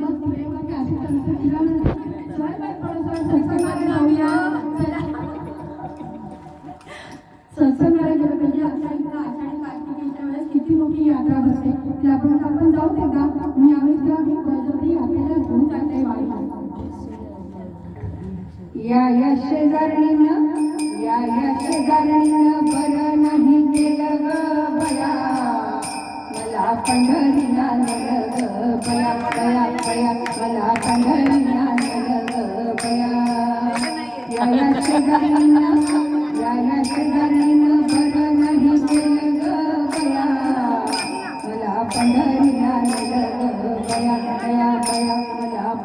दिवस वेळेवरती अशी तंत्र चल बाई सत्संगाला जाऊया. चला. सत्संगाला गेलं म्हणजे आपल्या इथं आषाढी कार्तिकीच्या वेळेस किती मोठी यात्रा भरते त्यापर्यंत आपण जाऊ एकदा आणि आम्ही त्या बळजबरी यात्रेला घेऊन जाते या या शेजारणी या या शेजारीनं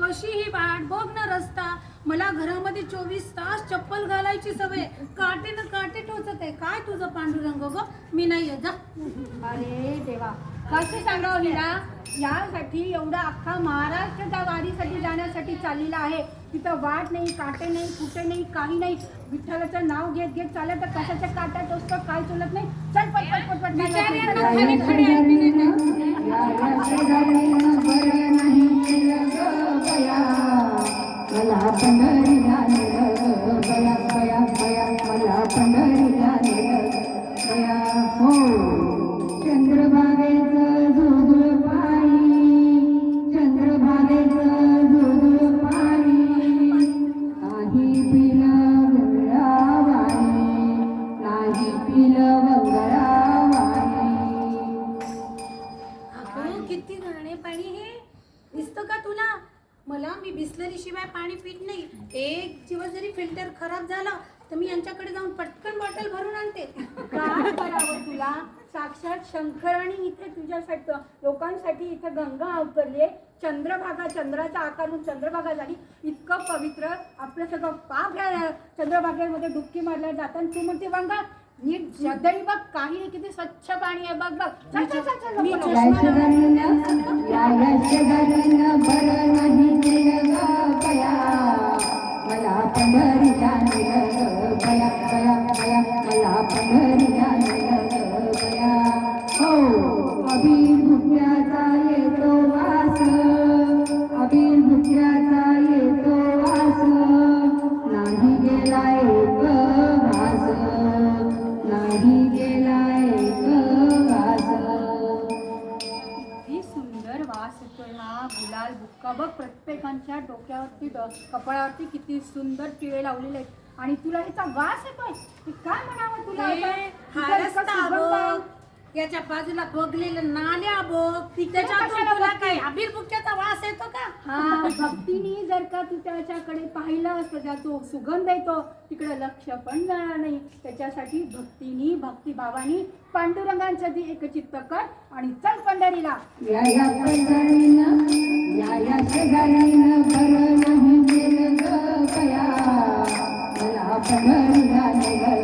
कशी ही वाट बघ ना रस्ता मला घरामध्ये चोवीस तास चप्पल घालायची सवय काटे ना काटे टोचत आहे काय तुझं पांडुरंग ग मी नाही येत जा अरे देवा कसे सांगावं हिरा यासाठी एवढा अख्खा महाराष्ट्र त्या वारीसाठी जाण्यासाठी चाललेला आहे तिथं वाट नाही काटे नाही कुठे नाही काही नाही विठ्ठलाचं नाव घेत घेत चालत तर कशाच्या काट्या टोचतं काय चलत नाही चल पट पटपट नाही शेजारीनं या या शेजारीनं बरं नाही केलं ग बया हो. शिवाय पाणी पित नाही. एक दिवस जरी फिल्टर खराब झालं तर मी यांच्याकडे जाऊन पटकन बॉटल भरून आणते. काय करावं तुला? साक्षात शंकराने इथे तुझ्यासाठी लोकांसाठी इथे गंगा अवतरली चंद्रभागा चंद्राच्या आकारून चंद्रभागा झाली. इतकं पवित्र आपलं सगळं पाप चंद्रभागेमध्ये डुबकी मारल्या जातात. तू म्हणते गंगा नीट श्रद्धेने बघ काही नाही किती स्वच्छ पाणी आहे बघ बघ. चल गुलाल बुक्का बघ प्रत्येकाच्या डोक्यावरती ड- कपाळावरती किती सुंदर टिळे लावलेले आहेत आणि तुला ह्याचा वास येतोय काय म्हणावं तुला आता? हा तुझा रस्ता इतका सुगंध आहे. बघ याच्या बाजूला बघलेलं नाल्या बघ त्याच्यातून कशाला तुला बघते? काय अबीर बुक्क्याचा वास येतो का हा भक्तीने जर का तू त्याच्याकडे पाहिलं त्याचा तो सुगंध येतो तिकडे लक्ष पण जाणार नाही. त्याच्यासाठी भक्तीनी भक्तिभावानी पांडुरंगांसाठी एकचित्त कर आणि चल पंढरीला. या या शेजारीनं या या मला पंढरीला नेलं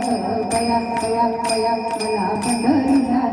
मला पंढरीला